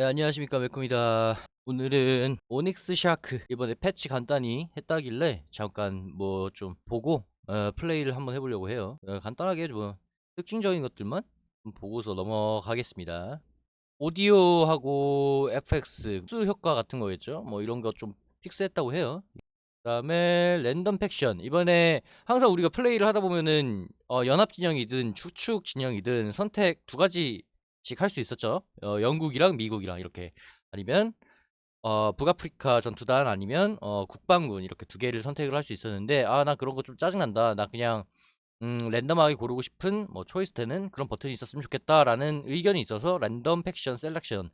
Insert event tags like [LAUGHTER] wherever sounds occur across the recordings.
네, 안녕하십니까 매콤이다. 오늘은 오닉스 샤크 이번에 패치 간단히 했다길래 잠깐 뭐 좀 보고 어, 플레이를 한번 해보려고 해요. 어, 간단하게 뭐 특징적인 것들만 좀 보고서 넘어가겠습니다. 오디오하고 FX 수 효과 같은 거겠죠? 뭐 이런 거 좀 픽스했다고 해요. 그 다음에 랜덤 팩션. 이번에 항상 우리가 플레이를 하다 보면은 어, 연합 진영이든 추측 진영이든 선택 두 가지 씩 할 수 있었죠. 어, 영국이랑 미국이랑 이렇게. 아니면 어, 북아프리카 전투단 아니면 어, 국방군 이렇게 두 개를 선택을 할 수 있었는데 아 나 그런 거 좀 짜증난다. 나 그냥 음, 랜덤하게 고르고 싶은 뭐 초이스 되는 그런 버튼이 있었으면 좋겠다라는 의견이 있어서 랜덤 팩션 셀렉션이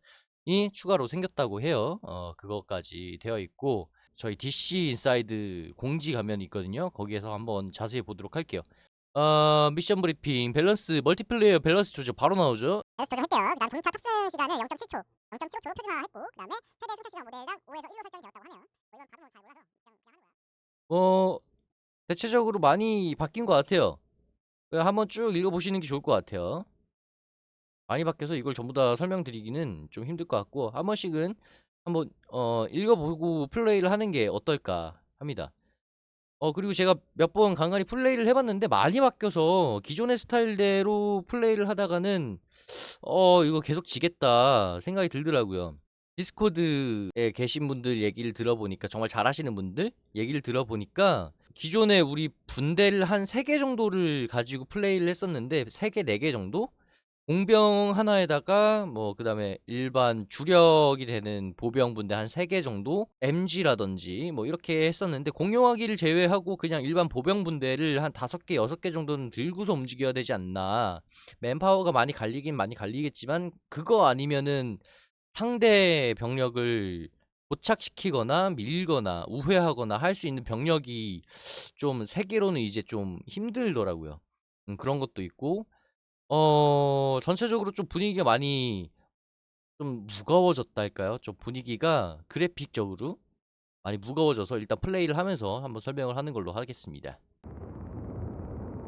추가로 생겼다고 해요. 어, 그것까지 되어 있고 저희 DC 인사이드 공지 가면이 있거든요. 거기에서 한번 자세히 보도록 할게요 어, 미션 브리핑 밸런스 멀티플레이어 밸런스 조절 바로 나오죠 밸런스 조정했대요. 그다음 전차 탑승 시간을 0.7초, 0.75초로 표준화했고, 그다음에 최대 승차 시간 모델당 5에서 1로 설정이 되었다고 하네요. 뭐 이건 답은 잘 몰라서 그냥 그냥 하는 거야. 어, 대체적으로 많이 바뀐 것 같아요. 그냥 한번 쭉 읽어보시는 게 좋을 것 같아요. 많이 바뀌어서 이걸 전부 다 설명드리기는 좀 힘들 것 같고, 한 번씩은 한번, 어, 읽어보고 플레이를 하는 게 어떨까 합니다. 어, 그리고 제가 몇 번 간간히 플레이를 해봤는데 많이 바뀌어서 기존의 스타일대로 플레이를 하다가는, 어, 이거 계속 지겠다 생각이 들더라고요. 디스코드에 계신 분들 얘기를 들어보니까 정말 잘하시는 분들 얘기를 들어보니까 기존에 우리 분대를 한 3개 정도를 가지고 플레이를 했었는데 3개, 4개 정도? 공병 하나에다가 뭐 그다음에 일반 주력이 되는 보병 분대 한 3개 정도 MG라든지 뭐 이렇게 했었는데 공용화기를 제외하고 그냥 일반 보병 분대를 한 5개, 6개 정도는 들고서 움직여야 되지 않나. 맨파워가 많이 갈리긴 많이 갈리겠지만 그거 아니면은 상대 병력을 도착시키거나 밀거나 우회하거나 할 수 있는 병력이 좀 세계로는 이제 좀 힘들더라고요. 음, 그런 것도 있고, 어, 전체적으로 좀 분위기가 많이 좀 무거워졌다 할까요? 좀 분위기가 그래픽적으로 많이 무거워져서 일단 플레이를 하면서 한번 설명을 하는 걸로 하겠습니다.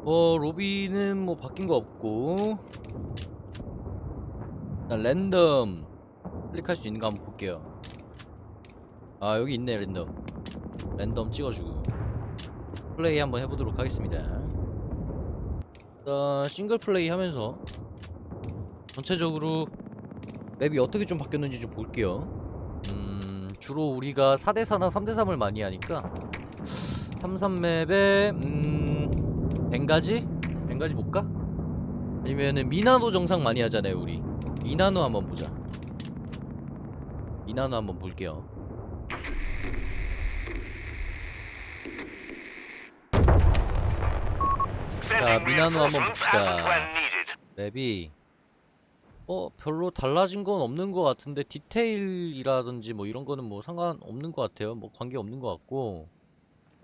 어, 로비는 뭐 바뀐 거 없고, 일단 랜덤 클릭할 수 있는 거 한번 볼게요. 아 여기 있네 랜덤. 랜덤 찍어주고 플레이 한번 해보도록 하겠습니다. 일단 싱글 플레이 하면서 전체적으로 맵이 어떻게 좀 바뀌었는지 좀 볼게요. 음 주로 우리가 4대4나 3대3을 많이 하니까 33맵에 음 벵가지? 벵가지 볼까? 아니면은 미나노 정상 많이 하잖아요 우리 미나노 한번 보자. 미나노 한번 볼게요. 자, 미나노 한번 봅시다. 맵이 어 별로 달라진 건 없는 것 같은데 디테일이라든지 뭐 이런 거는 뭐 상관없는 것 같아요. 뭐 관계 없는 것 같고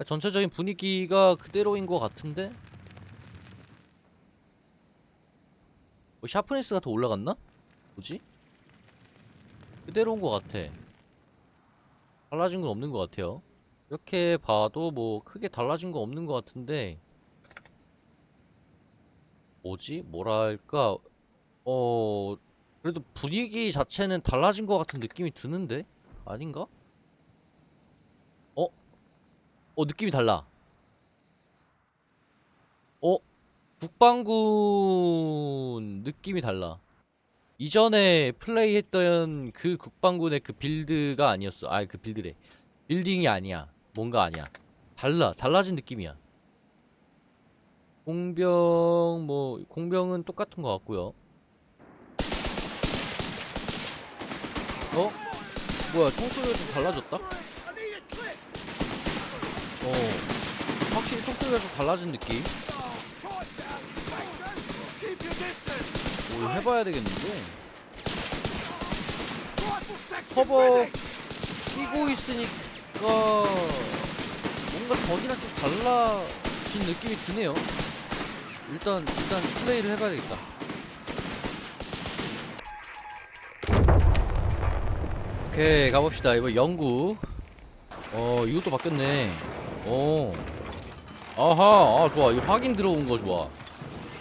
전체적인 분위기가 그대로인 것 같은데 뭐 샤프니스가 더 올라갔나? 뭐지? 그대로인 것 같아. 달라진 건 없는 것 같아요. 이렇게 봐도 뭐 크게 달라진 거 없는 것 같은데 뭐지? 뭐랄까 어 그래도 분위기 자체는 달라진 것 같은 느낌이 드는데 아닌가? 어? 어 느낌이 달라. 어? 국방군 느낌이 달라. 이전에 플레이했던 그 국방군의 그 빌드가 아니었어. 아, 그 빌드래. 빌딩이 아니야. 뭔가 아니야. 달라. 달라진 느낌이야. 공병 뭐 공병은 똑같은 것 같고요. 어? 뭐야? 총소리가 좀 달라졌다? 어. 확실히 총소리가 좀 달라진 느낌. 뭐 해봐야 되겠는데. 커버 끼고 있으니까 뭔가 저기랑 좀 달라진 느낌이 드네요. 일단 일단 플레이를 해봐야 되겠다. 오케이 가봅시다. 이거 영구. 어 이것도 바뀌었네. 어. 아하 아 좋아. 이 확인 들어온 거 좋아.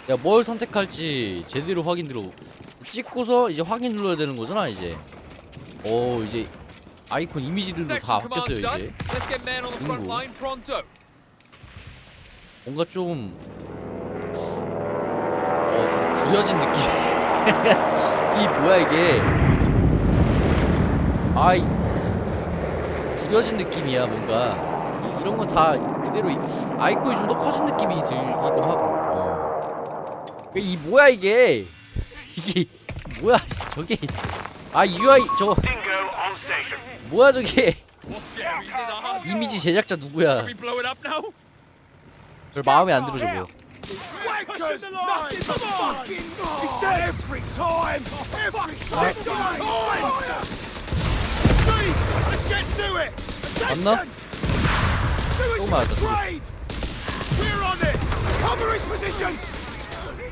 야 뭘 선택할지 제대로 확인 들어. 찍고서 이제 확인 눌러야 되는 거잖아 이제. 오 이제 아이콘 이미지들도 다 바뀌었어요 이제. line pronto. 뭔가 좀, 어, 좀 구려진 느낌. [LAUGHS] 이 뭐야 이게? 아이 구려진 느낌이야 뭔가. 이- 이런 건 다 그대로 이- 아이콘이 좀 더 커진 느낌이 들기도 하고. 어. 이 뭐야 이게? [LAUGHS] 이게 뭐야 저게? 아 UI 저거 뭐야 저게? 이미지 제작자 누구야? 별 마음에 안 들어 저거. Wankers! Nothing but fucking It's there every time! Every single time! Steve, let's get to it! 맞나? Attention! Do 또 맞았다, as 또. you trade! We're on it! Cover his position!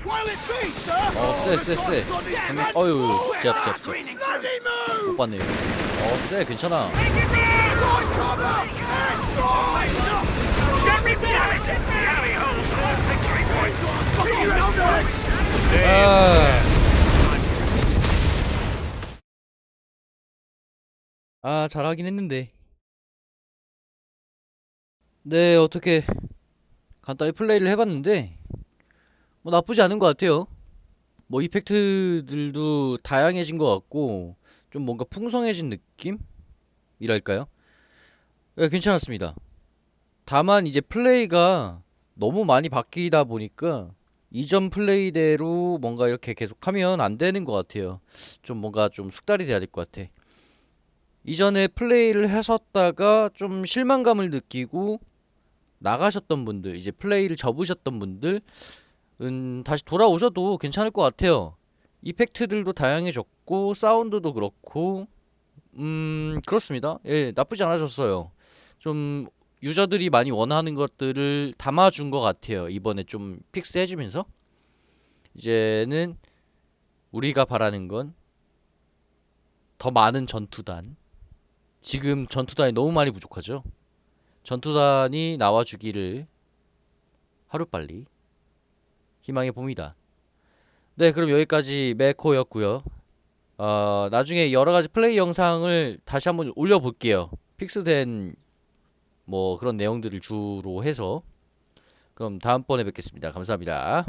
While it be, sir! 어, 쎄, 쎄, 쎄. 근데- 어휴, 잽, 잽, 잽. Bloody move! 못 봤네. 어, 쎄, 괜찮아. Right cover! Outside! Get me behind it! Gary holds the victory point! 아. 아, 잘하긴 했는데. 네, 어떻게 간단히 플레이를 해봤는데 뭐 나쁘지 않은 것 같아요. 뭐 이펙트들도 다양해진 것 같고 좀 뭔가 풍성해진 느낌 이랄까요? 네, 괜찮았습니다. 다만 이제 플레이가 너무 많이 바뀌다 보니까 이전 플레이대로 뭔가 이렇게 계속하면 안 되는 것 같아요. 좀 뭔가 좀 숙달이 돼야 될 것 같아. 이전에 플레이를 하셨다가 좀 실망감을 느끼고 나가셨던 분들, 이제 플레이를 접으셨던 분들, 은 다시 돌아오셔도 괜찮을 것 같아요. 이펙트들도 다양해졌고, 사운드도 그렇고, 음, 그렇습니다. 예, 나쁘지 않아졌어요. 좀 유저들이 많이 원하는 것들을 담아준 것 같아요. 이번에 좀 픽스해주면서 이제는 우리가 바라는 건 더 많은 전투단. 지금 전투단이 너무 많이 부족하죠. 전투단이 나와주기를 하루빨리 희망해 봅니다. 네, 그럼 여기까지 메코였고요. 어, 나중에 여러 가지 플레이 영상을 다시 한번 올려볼게요. 픽스된 뭐 그런 내용들을 주로 해서 그럼 다음번에 뵙겠습니다. 감사합니다.